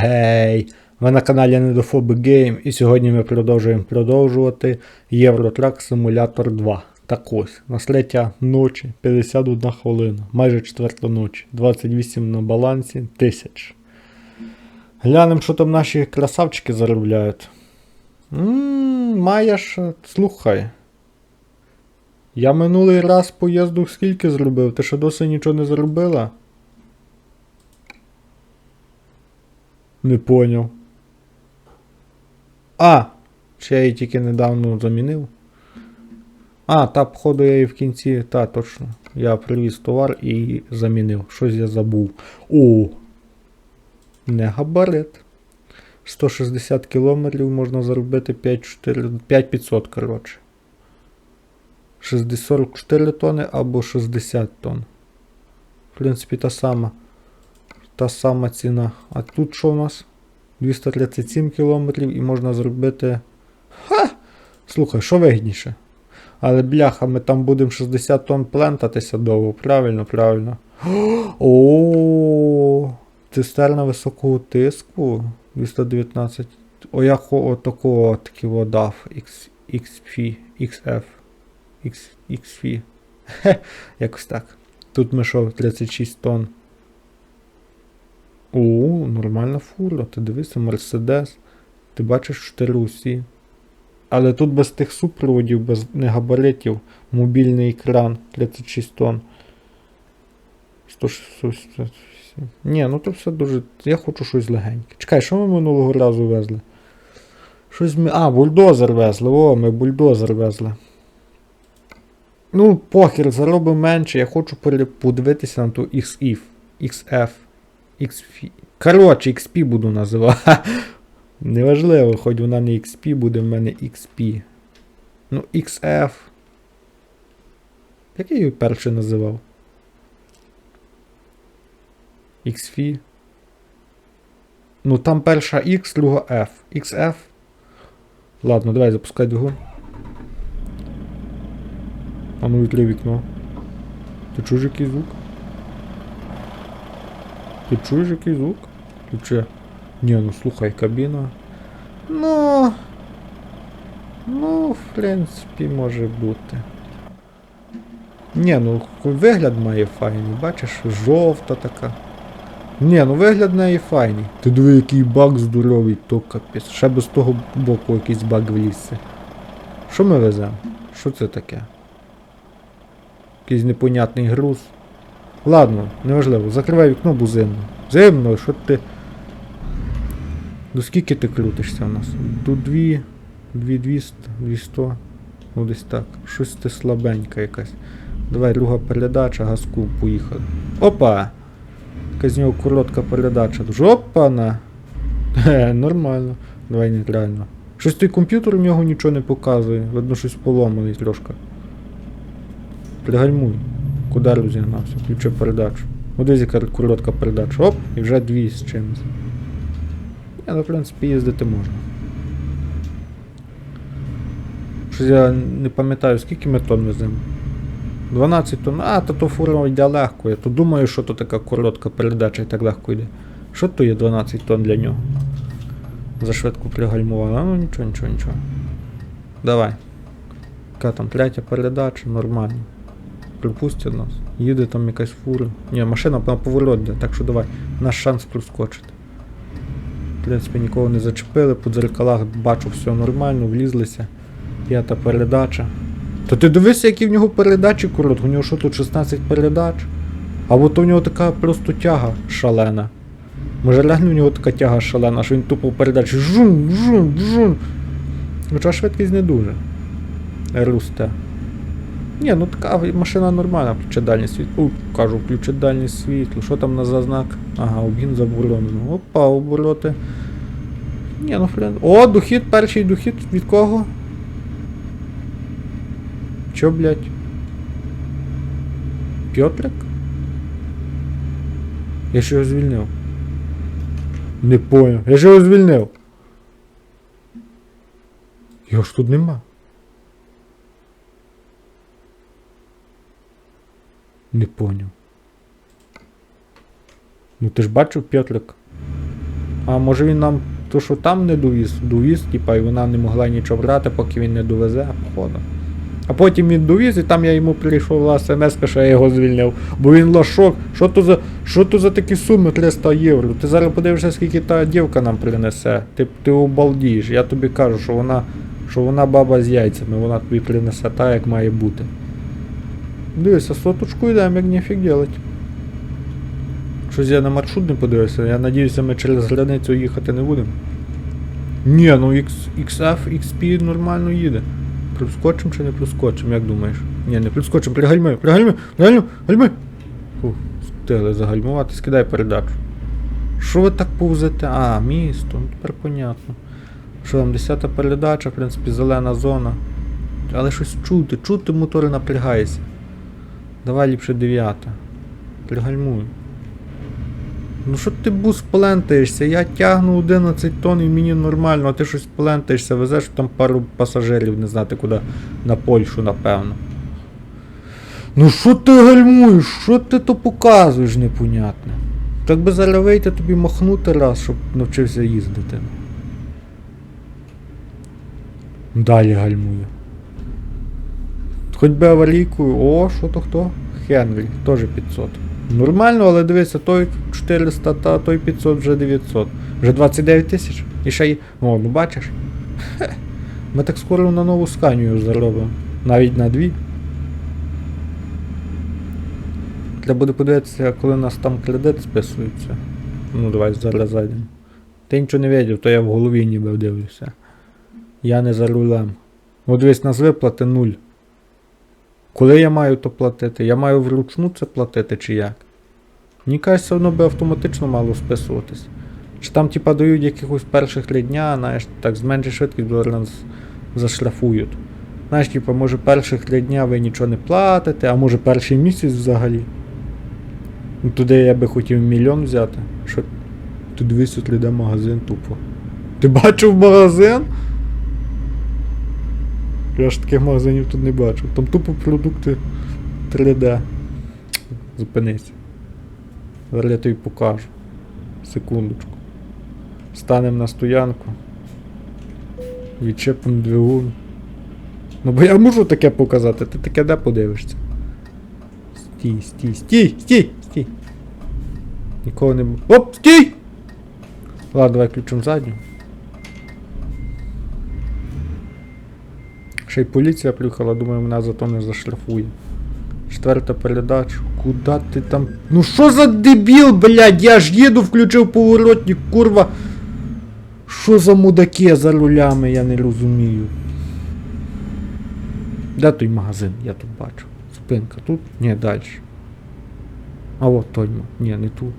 Гей! Ви на каналі Недофоби Гейм і сьогодні ми продовжуємо продовжувати Євротрак Симулятор 2. Так ось, на третя ночі, 51 хвилина, майже четверта ночі, 28 на балансі, 1000. Глянемо, що там наші красавчики заробляють. Ммм, маєш, слухай. Я минулий раз поїзду скільки зробив? Ти ще досі нічого не зробила? Не поняв. А! Чи я її тільки недавно замінив? А, та, походу, я її в кінці. Та, точно. Я привіз товар і замінив. Щось я забув. О! Не габарит. 160 кілометрів можна заробити 5500, коротше. 60, 44 тони або 60 тонн. В принципі, та сама. Та сама ціна. А тут що у нас? 237 кілометрів і можна зробити. Ха! Слухай, що вигідніше? Але бляха, ми там будемо 60 тонн плентатися довго. Правильно, правильно. О, цистерна високого тиску. 219. О, я отакого таки водав. XF, XF. Якось так. Тут ми що, 36 тонн. О, нормальна фура. Ти дивися, Мерседес. Ти бачиш 4 усі. Але тут без тих супроводів, без негабаритів, мобільний екран 36 тонн. 167. Ні, ну то все дуже. Я хочу щось легеньке. Чекай, що ми минулого разу везли? Щось ми. А, бульдозер везли. О, ми бульдозер везли. Ну, похер, заробимо менше. Я хочу подивитися на ту XF. XF. XF. Коротше, XP буду називати. Неважливо, хоч вона не XP, буде в мене XP. Ну, XF. Як я її перше називав? XF. Ну там перша X, друга F. XF. Ладно, давай запускай двигун. А ну відкрий вікно. Ти чуєш який звук? Ти чуєш який звук? Ключе. Ні, ну слухай, кабіна. Ну. Ну, в принципі, може бути. Ні, ну вигляд має файний, бачиш, жовта така. Ні, ну вигляд неї файний. Ти диви, який баг здоровий, то капець. Ще без того боку якийсь баг влізся. Що ми веземо? Що це таке? Якийсь непонятний груз. Ладно, неважливо, закривай вікно, бо зимно. Зимно, що ти. До скільки ти крутишся у нас? Тут дві, дві 200, 200. Ну десь так. Щось ти слабенька якась. Давай друга передача, газку, поїхали. Опа! З нього коротка передача. Дуже опана! Хе, нормально. Давай нейтрально. Щось той комп'ютер у нього нічого не показує. Видно, щось поломаний трошки. Пригальмуй. Куди розігнався? Включи передачу. Ось яка коротка передача. Оп, і вже дві з чимось. Ну, в принципі, їздити можна. Щось я не пам'ятаю, скільки ми тонн веземо. 12 тонн. А, то то фура йде легко. Я то думаю, що то така коротка передача і так легко йде. Що то є 12 тонн для нього? За швидко пригальмувала. Ну нічого, нічого, нічого. Давай. Яка там третя передача, нормально. Припустять нас. Їде там якась фура. Ні, машина на поворот йде, так що давай. Наш шанс проскочити. В принципі, нікого не зачепили, по дзеркалах бачу все нормально, влізлися. П'ята передача. То ти дивися, які в нього передачі коротко, у нього що тут 16 передач? Або то в нього така просто тяга шалена. Може реально у нього така тяга шалена, що він тупо передачі жун, жун, жун. Хоча швидкість не дуже. Русте. Ні, ну така машина нормальна, включить дальнє світло. Уй, кажу, включить дальнє світло. Що там на за знак? Ага, обгін заборонено. Опа, обороти. Ні, ну флен. О, дохід, перший дохід від кого? Чо, блядь? Пьотрик? Я ж його звільнив. Не понял. Я ж його звільнив. Його ж тут нема. Не поняв. Ну ти ж бачив Петрик? А може він нам то, що там не довіз, довіз, типа, і вона не могла нічого брати, поки він не довезе, походу. А потім він довіз, і там я йому прийшов смс, що я його звільнив. Бо він лошок. Що то за що то за такі суми 300 євро? Ти зараз подивишся, скільки та дівка нам принесе. Ти, ти обалдієш. Я тобі кажу, що вона, що вона баба з яйцями, вона тобі принесе так, як має бути. Дивися, соточку йдемо, як ніфіг делать. Щось я на маршрут не подивився, я надіюся, ми через границю їхати не будемо. Ні, ну XF, XP нормально їде. Плюскочим чи не плюскочим, як думаєш? Ні, не плюскочим, пригальми, пригальми, пригальми, гальми. Фу, встигли загальмувати, скидай передачу. Що ви так повзете? А, місто, ну тепер понятно. Що там, 10 передача, в принципі, зелена зона. Але щось чути, чути мотор напрягається. Давай ліпше 9. Пригальмуй. Ну що ти бус плентаєшся? Я тягну 11 тонн і мені нормально, а ти щось плентаєшся, везеш там пару пасажирів, не знати куди, на Польщу, напевно. Ну що ти гальмуєш? Що ти то показуєш непонятне? Так би зараз вийти тобі махнути раз, щоб навчився їздити. Далі гальмує. Хоч би аварійкою. О, що то хто? Хенрі, теж 500. Нормально, але дивися, той 400, та той 500, вже 900. Вже 29 тисяч. І ще й. О, ну бачиш? Хе. Ми так скоро на нову сканію заробимо. Навіть на дві. Треба буде подивитися, коли у нас там кредит списується. Ну давай зараз зайдемо. Ти нічого не видів, то я в голові ніби дивлюся. Я не за рулем. От дивись, нас виплати нуль. Коли я маю то платити? Я маю вручну це платити чи як? Мені кажеться, воно би автоматично мало списуватись. Чи там типа дають якихось перших три дня, знаєш, так зменшить швидкість, бо нас заштрафують. Знаєш, типа, може перших три дня ви нічого не платите, а може перший місяць взагалі. Ну, Туди я би хотів мільйон взяти. Що ти дивись, тут магазин тупо. Ти бачив магазин? Я ж таких магазинів тут не бачив. Там тупо продукти 3D. Зупинись. Зараз я тобі покажу. Секундочку. Станемо на стоянку. Відчепимо двигун. Ну бо я можу таке показати, ти таке де подивишся. Стій, стій, стій, стій, стій. Нікого не Оп, стій! Ладно, давай включимо задню. Ще й поліція приїхала, думаю, мене за то не заштрафує. Четверта передача. Куда ти там. Ну що за дебіл, блядь? Я ж їду, включив поворотник, курва. Що за мудаки за рулями, я не розумію. Де той магазин? Я тут бачу. Спинка тут? Ні, далі. А от той. Ні, не тут.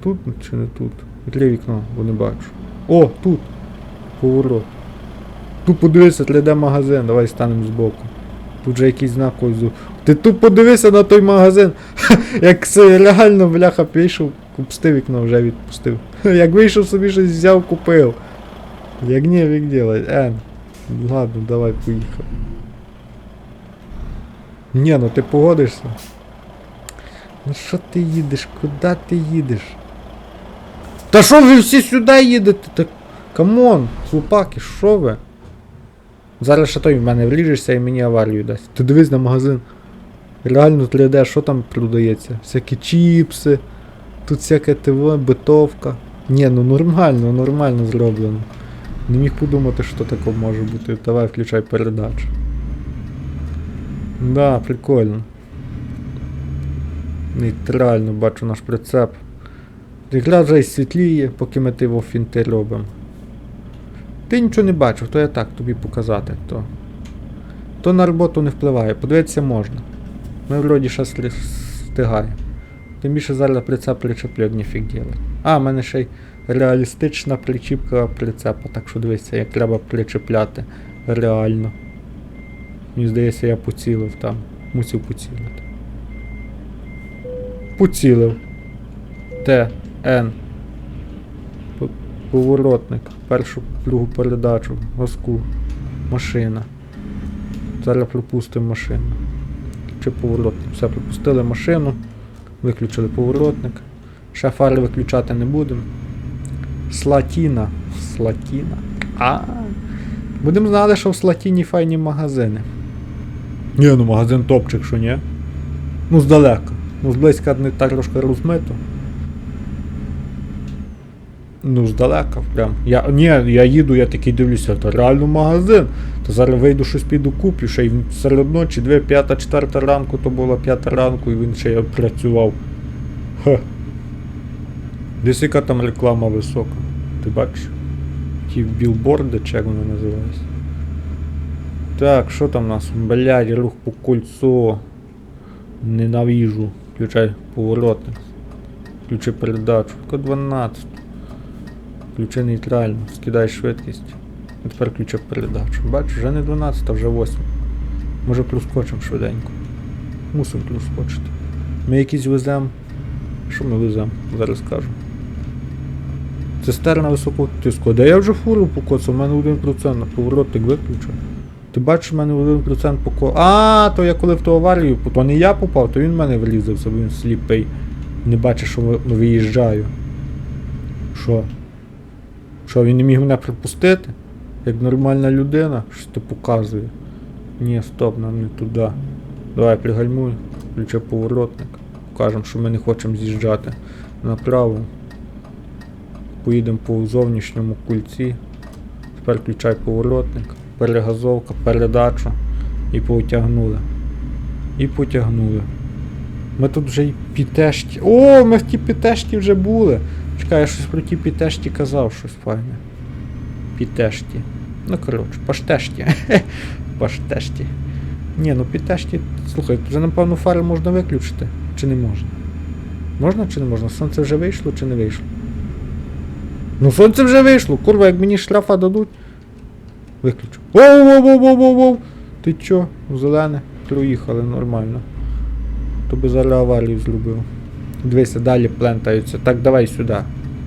Тут чи не тут? Відкрий вікно, бо не бачу. О, тут. Поворот. Тут подивися, 3D магазин, давай станемо збоку. Тут же якийсь знак ось. зу- Ти тут подивися на той магазин. Як це реально бляха пішов, пустив вікно, вже відпустив. Як вийшов собі щось взяв, купив. Як не, вік делать. Е, ладно, давай поїхав. Ні, ну ти погодишся. Ну що ти їдеш? Куди ти їдеш? Та що ви всі сюди їдете? Так камон, хлопаки, що ви? Зараз ще той в мене вліжешся і мені аварію дасть. Ти дивись на магазин. Реально 3D, що там продається? Всякі чіпси, тут всяке ТВ, битовка. Ні, ну нормально, нормально зроблено. Не міг подумати, що таке може бути. Давай включай передачу. Да, прикольно. Нейтрально бачу наш прицеп. Ігра вже й світліє, поки ми ти тиво фінти робимо. Ти нічого не бачив, то я так тобі показати. То, то на роботу не впливає, подивитися можна. Ми вроді сли- встигаємо. Тим більше зараз прицеп причеплю, ніфіг ділать. А, в мене ще й реалістична причіпка прицепа, так що дивися, як треба причепляти реально. Мені здається, я поцілив там. Мусив поцілити. Поцілив. Т, Н. Поворотник. Першу, другу передачу. Газку. Машина. Зараз пропустимо машину. Чи поворотник. Все, пропустили машину. Виключили поворотник. Ще фари виключати не будемо. Слатіна. Слатіна. А. Будемо знати, що в Слатіні файні магазини. Ні, ну магазин топчик, що ні. Ну, здалека. Ну, зблизька не так трошки розмито. Ну, здалека прям. Я, ні, я їду, я такий дивлюся, то реально магазин. То зараз вийду щось піду куплю, ще й серед ночі, 2, 5, 4 ранку, то була 5 ранку, і він ще й працював. Ха. Десь яка там реклама висока. Ти бачиш? Ті білборди, чи як вони називаються. Так, що там у нас? Блядь, рух по кольцо. Ненавижу. Включай поворотник. Включи передачу. Ко 12. Включи нейтрально. Скидай швидкість. І тепер включи передачу. Бачиш, вже не 12, а вже 8. Може плюскочим швиденько. Мусимо плюскочити. Ми якісь веземо. Що ми веземо? Зараз скажу. Цистерна високого тиску. Да я вже фуру покоцав, у мене 1% на поворотник виключив. Ти бачиш, в мене 1% поко. А, то я коли в ту аварію, то не я попав, то він в мене врізався, бо він сліпий. Не бачить, що виїжджаю. Що? Що, він не міг мене припустити? Як нормальна людина, що ти показує. Ні, стоп, нам не туди. Давай пригальмуй, включи поворотник. Покажемо, що ми не хочемо з'їжджати направо. Поїдемо по зовнішньому кульці. Тепер включай поворотник, перегазовка, передачу і потягнули. І потягнули. Ми тут вже й пітешті. О, ми в ті пітешті вже були. Чекай, я щось про ті пітешті казав, щось файне. Пітешті. Ну коротше, паштешті. Паштешті. Ні, ну пітешті. Слухай, вже напевно фари можна виключити. Чи не можна? Можна чи не можна? Сонце вже вийшло чи не вийшло? Ну сонце вже вийшло, курва, як мені штрафа дадуть. Виключу. Воу, воу, воу, воу, воу, воу. Ти чо? Зелене. Проїхали нормально. То би зараз аварію зробив. Дивися, далі плентаються. Так, давай сюди.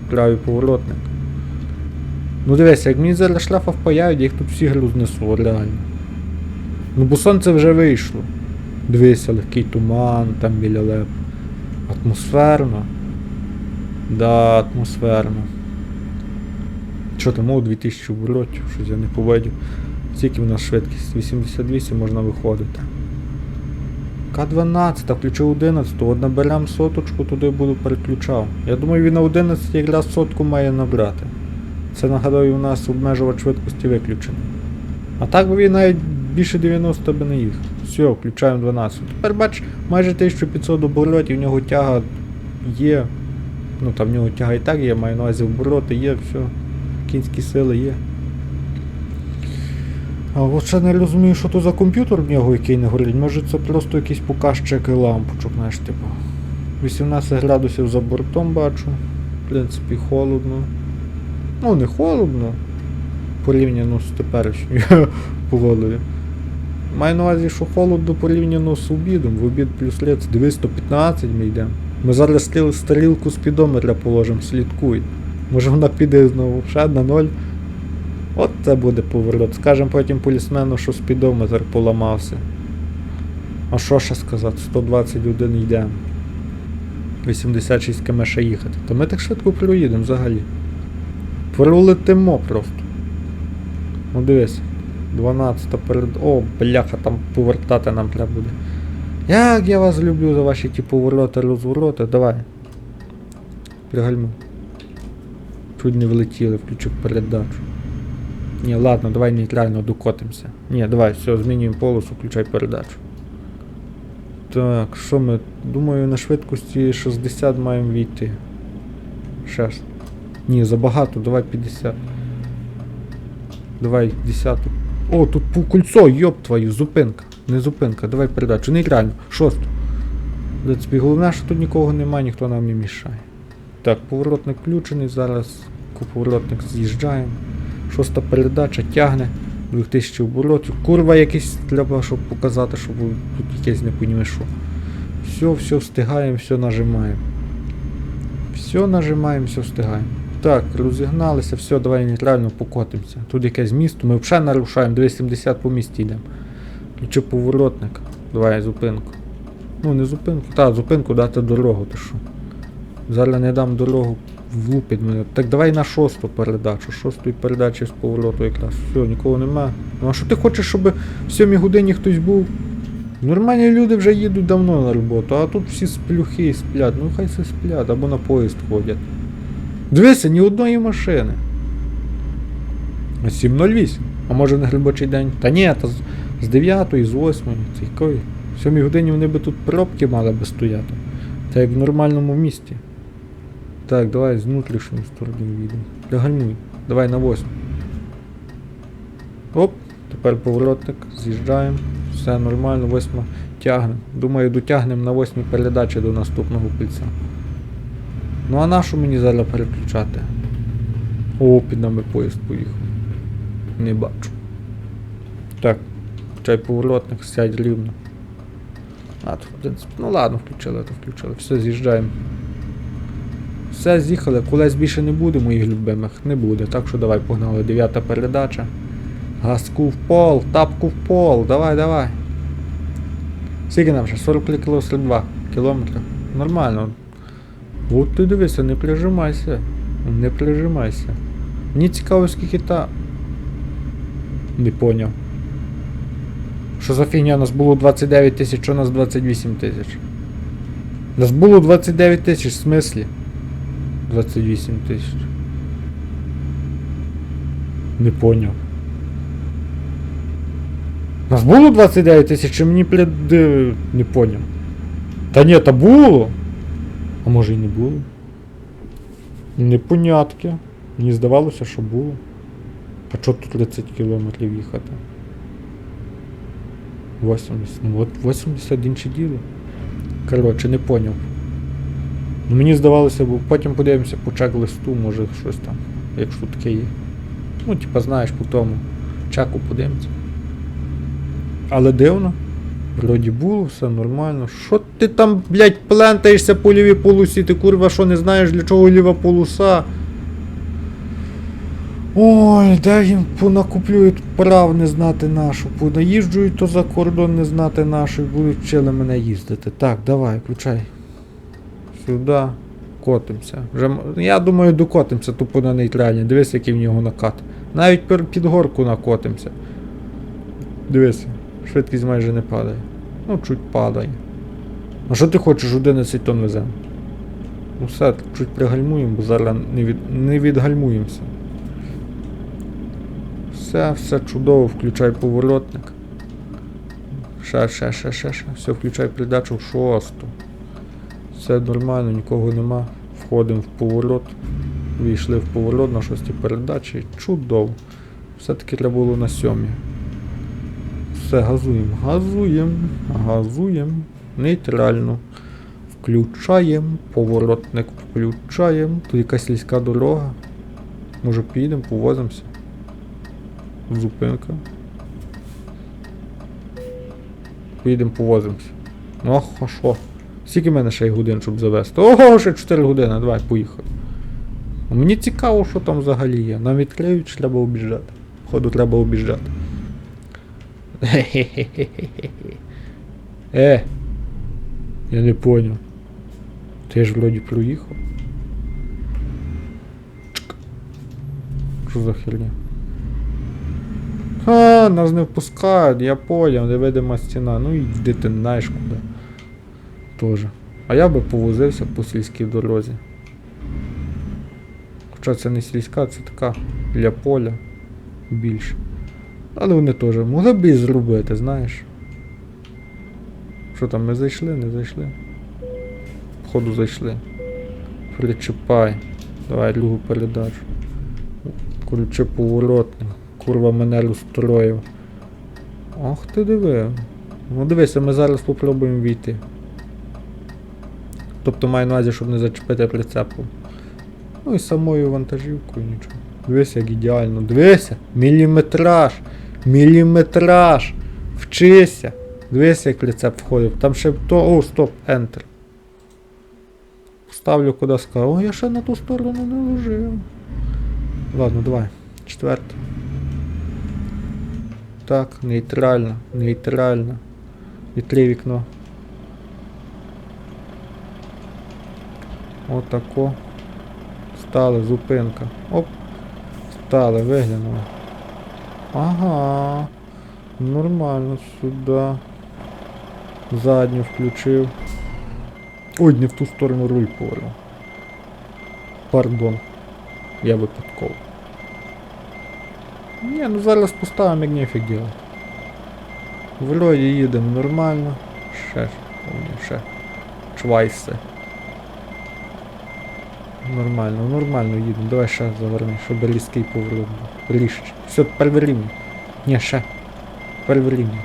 Правий поворотник. Ну дивися, як мені зараз штрафа впаяють, їх тут всі гру знесу, реально. Ну бо сонце вже вийшло. Дивися, легкий туман там біля леп. Атмосферно. Да, атмосферно. Що там, о, 2000 оборотів, щось я не поведю. Скільки в нас швидкість? 88 можна виходити. К12, включив 11, от наберемо соточку, туди буду переключав. Я думаю, він на 11 якраз сотку має набрати. Це нагадую, у нас обмежувач швидкості виключений. А так би він навіть більше 90 би не їхав. Все, включаємо 12. Тепер бач, майже 1500 оборотів, в нього тяга є. Ну там в нього тяга і так є, маю на увазі обороти є, все. Кінські сили є. От ще не розумію, що то за комп'ютер в нього, який не горить. Може це просто якийсь показчик лампочок, знаєш, типу. 18 градусів за бортом бачу. В принципі, холодно. Ну, не холодно. Порівняно з теперішньою погодою. Маю на увазі, що холодно порівняно з обідом. В обід плюс дивись, 115 ми йдемо. Ми зараз стіл- старілку спідометра положимо, слідкуй. Може вона піде знову ще на ноль. От це буде поворот. Скажемо потім полісмену, що спідометр поламався. А що ще сказати? 121 йдемо. 86 км ще їхати. Та ми так швидко проїдемо взагалі. Пролетимо просто. Ну дивись. 12 перед. О, бляха, там повертати нам треба буде. Як я вас люблю за ваші ті повороти, розвороти. Давай. Пригальму. Чуть не влетіли, включив передачу. Ні, ладно, давай нейтрально докотимося. Ні, давай, все, змінюємо полосу, включай передачу. Так, що ми? Думаю, на швидкості 60 маємо війти. Ж. Ні, забагато, давай 50. Давай 10. О, тут по кольцо, йоп твою, зупинка. Не зупинка, давай передачу. Нейтрально, шосту. В принципі, головне, що тут нікого немає, ніхто нам не мішає. Так, поворотник включений, зараз поворотник з'їжджаємо. Шоста передача тягне 2000 оборотів. Курва якийсь треба, щоб показати, щоб тут якесь не понімає що. Все, все встигаємо, все нажимаємо. Все нажимаємо, все встигаємо. Так, розігналися, все, давай нейтрально покотимося. Тут якесь місто, ми вже нарушаємо, 270 по місті йдемо. Ключи поворотник. Давай зупинку. Ну, не зупинку, та, зупинку дати дорогу, ти що. Зараз не дам дорогу влупить мене. Так давай на шосту передачу. Шостої передачі з повороту якраз. Все, нікого нема. Ну а що ти хочеш, щоб в сьомій годині хтось був? Нормальні люди вже їдуть давно на роботу, а тут всі сплюхи сплять. Ну хай це сплять, або на поїзд ходять. Дивися, ні одної машини. А 7.08. А може на робочий день? Та ні, та з 9, з 8, це якої? В 7 годині вони би тут пробки мали би стояти. Та як в нормальному місті. Так, давай з внутрішньої сторони їдемо. Пригальмуй. Давай на 8. Оп, тепер поворотник, з'їжджаємо. Все нормально, восьма тягнемо. Думаю, дотягнемо на восьмій передачі до наступного кільця. Ну а на що мені зараз переключати? О, під нами поїзд поїхав. Не бачу. Так, чай поворотник, сядь рівно. А, тут, в принципі, ну ладно, включили, то включили. Все, з'їжджаємо. Все, з'їхали, колес більше не буде моїх любимих, не буде. Так що давай погнали. Дев'ята передача. Газку в пол, тапку в пол, давай, давай. Скільки нам ще? 43 кіло 42 кілометри. Нормально. От ти дивися, не прижимайся. Не прижимайся. Мені цікаво, скільки та. Не поняв. Що за фігня? У нас було 29 тисяч, що у нас 28 тисяч? У нас було 29 тисяч, в смислі? 28 тисяч. Не поняв. У нас було 29 тисяч, чи мені блядь, де- не поняв. Та ні, та було. А може і не було. Непонятки. Мені здавалося, що було. А чого тут 30 кілометрів їхати? 80. Ну от 80 інше діло. Коротше, не поняв. Ну мені здавалося, бо потім подивимося по чек-листу, може щось там, якщо таке є. Ну, типа, знаєш, по тому чеку подивимося. Але дивно. Вроді було, все нормально. Що ти там, блядь, плентаєшся по лівій полосі? Ти курва, що не знаєш для чого ліва полоса? Ой, де їм понакуплюють прав не знати нашу. Понаїжджують то за кордон не знати нашу і будуть вчили мене їздити. Так, давай, включай. Сюди. Котимося. Вже, я думаю, докотимося тупо на нейтральні. Дивись, який в нього накат. Навіть під горку накотимося. Дивись, швидкість майже не падає. Ну, чуть падає. А що ти хочеш 11 тонн веземо? Ну все, чуть пригальмуємо, бо зараз не, від, не відгальмуємося. Все, все чудово, включай поворотник. Ще, ще, ще, ще, ще. Все, включай передачу в шосту. Все нормально, нікого нема. Входимо в поворот. Війшли в поворот на шостій передачі. Чудово. Все-таки треба було на сьомій. Все, газуємо, газуємо, газуємо. Нейтрально. Включаємо, поворотник включаємо. Тут якась сільська дорога. Може поїдемо, повозимося. Зупинка. Поїдемо, повозимося. Ну, а що? Скільки в мене ще й годин, щоб завести? Ого, ще 4 години, давай, поїхали. Мені цікаво, що там взагалі є. Нам відкриють, треба обіжджати. Походу, треба обіжджати. Е. Я не понял. Ти ж вроді проїхав. Що за херня? А, нас не впускають, я понял, невидима стіна. Ну йди ти знаєш Тоже. А я би повозився по сільській дорозі. Хоча це не сільська, це така для поля більше. Але вони теж могли б і зробити, знаєш. Що там, ми зайшли, не зайшли? Походу зайшли. Причіпай. Давай другу передачу. Ключе поворотник. Курва мене розстроїв. Ах ти диви. Ну дивися, ми зараз попробуємо війти. Тобто маю на увазі, щоб не зачепити прицепом. Ну і самою вантажівкою нічого. Дивися, як ідеально. Дивися! Міліметраж! Міліметраж! Вчися! Дивися, як прицеп входив. Там ще то. О, стоп, Enter. Ставлю куди скажу. О, я ще на ту сторону не ложив. Ладно, давай. Четверте. Так, нейтрально, нейтрально. Вітри вікно. Отако. Стали, зупинка. Оп. Стали, виглянули. Ага. Нормально сюди. Задню включив. Ой, не в ту сторону руль повернув. Пардон. Я випадково. Ні, ну зараз поставимо як нефіг делать. Вроді їдемо нормально. Ще ще. Чвайсе. Нормально, нормально їдемо. Давай ще заверни, щоб різкий поворот був. Ріж. Все, рівні. Ні, ще. Рівні.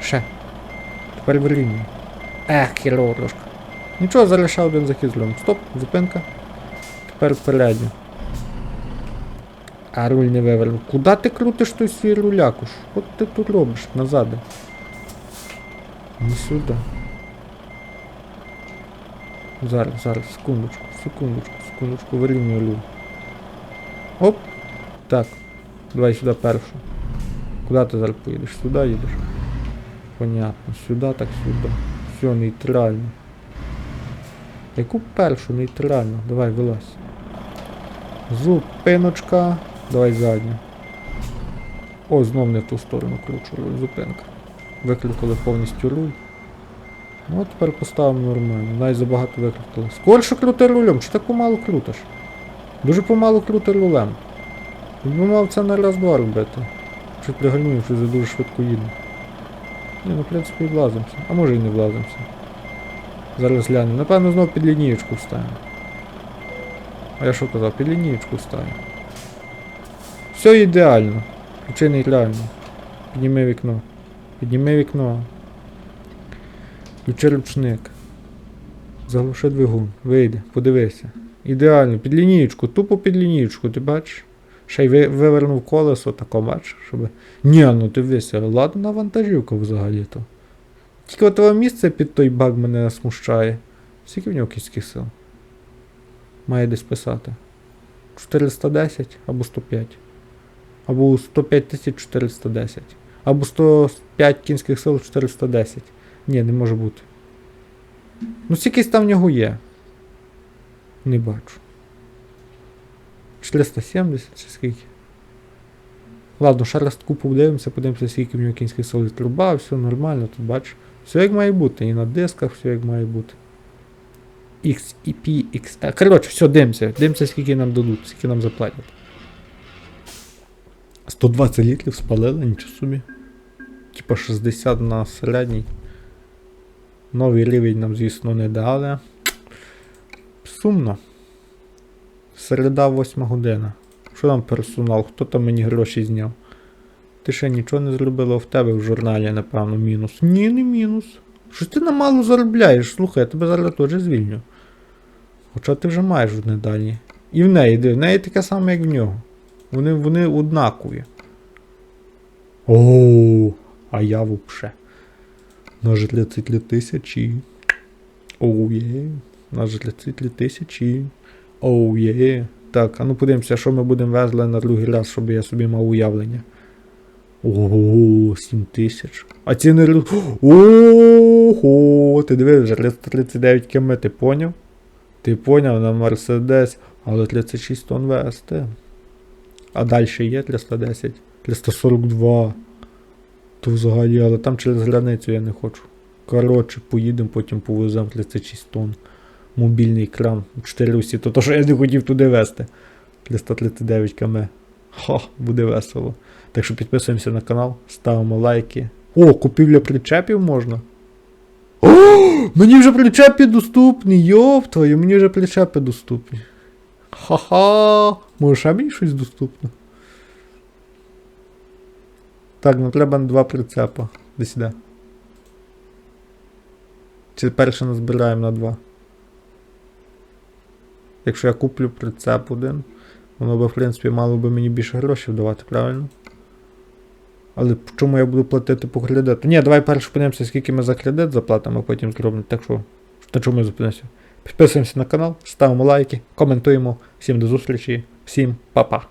Ще. Тепер в рівні. Ех, хірово трошки. Нічого, ще один захід зробимо. Стоп, зупинка. Тепер впереді. А руль не вивернув. Куда ти крутиш той свій рулякуш? От ти тут робиш назад. Не сюди. Зараз, зараз, секундочку, секундочку, секундочку, вирівнюю руль. Оп. Так. Давай сюди першу. Куди ти зараз поїдеш? Сюди їдеш? Понятно. Сюди, так сюди. Все, нейтрально. Яку першу нейтрально? Давай, вилазь. Зупиночка. Давай задню. О, знов не в ту сторону кручу. Зупинка. Викликали повністю руль. Ну от тепер поставимо нормально. Навіть забагато викликали. Скорше крути рулем, чи так помалу крутиш? Дуже помалу крути рулем. Він мав це на раз-два робити. Чи пригальмуємо, що за дуже швидко їде. Ні, ну в принципі влазимося. А може і не влазимося. Зараз глянемо. Напевно знову під лінієчку вставимо. А я що казав? Під лінієчку вставимо. Все ідеально. Ключи нейтрально. Підніми вікно. Підніми вікно. Включи ручник. Заглуши двигун. Вийди, подивися. Ідеально, під лінієчку, тупо під лінієчку, ти бачиш? Ще й вивернув колесо, тако бачиш, щоб. Ні, ну ти вися, ладна вантажівка взагалі-то. Тільки от того місце під той баг мене смущає. Скільки в нього кістських сил? Має десь писати. 410 або 105. Або 105 410. Або 105 кінських сил 410. Ні, не може бути. Ну скільки там в нього є? Не бачу. 470 чи скільки? Ладно, ще раз таку подивимося, подивимося, скільки в нього кінських сил труба, все нормально, тут бачиш. Все як має бути, і на дисках все як має бути. X, EP, X. Коротше, все, дивимося. Дивимося, скільки нам дадуть, скільки нам заплатять. 120 літрів спалили, нічого собі. Типа 60 на середній. Новий рівень нам, звісно, не дали. Сумно. Середа 8 година. Що там персонал? Хто там мені гроші зняв? Ти ще нічого не зробила в тебе в журналі, напевно, мінус. Ні, не мінус. Щось ти нам мало заробляєш. Слухай, я тебе зараз теж звільню. Хоча ти вже маєш в недалі. І в неї, в неї таке саме, як в нього. Вони, вони однакові. Оу, а я вообще. Наже 32 тисячі. Оу є. Наже 32 тисячі. Оу є. Так, а ну подивимося, що ми будемо везли на другий раз, щоб я собі мав уявлення. Ого, 7 тисяч. А ціни. Ого, ти дивись, вже 39 км, ти поняв? Ти поняв на Мерседес, але 36 тонн вести. А далі є 310, 342. То взагалі, але там через границю я не хочу. Коротше, поїдемо, потім повеземо 36 тонн. Мобільний кран 4 усі. То, то що я не хотів туди вести. 339 км. Ха, буде весело. Так що підписуємося на канал, ставимо лайки. О, купівля причепів можна. О, мені вже причепи доступні, йоп твою, мені вже причепи доступні. Ха-ха, може ще мені щось доступно. Так, ну треба два прицепа. Де сюди. Чи перше назбираємо на два. Якщо я куплю прицеп один, воно би, в принципі, мало би мені більше грошей давати, правильно? Але чому я буду платити по кредиту? Ні, давай перше подивимося, скільки ми за кредит заплатимо, а потім зробимо. Так що, на чому ми зупинимося? Підписуємося на канал, ставимо лайки, коментуємо. Всім до зустрічі, всім па-па.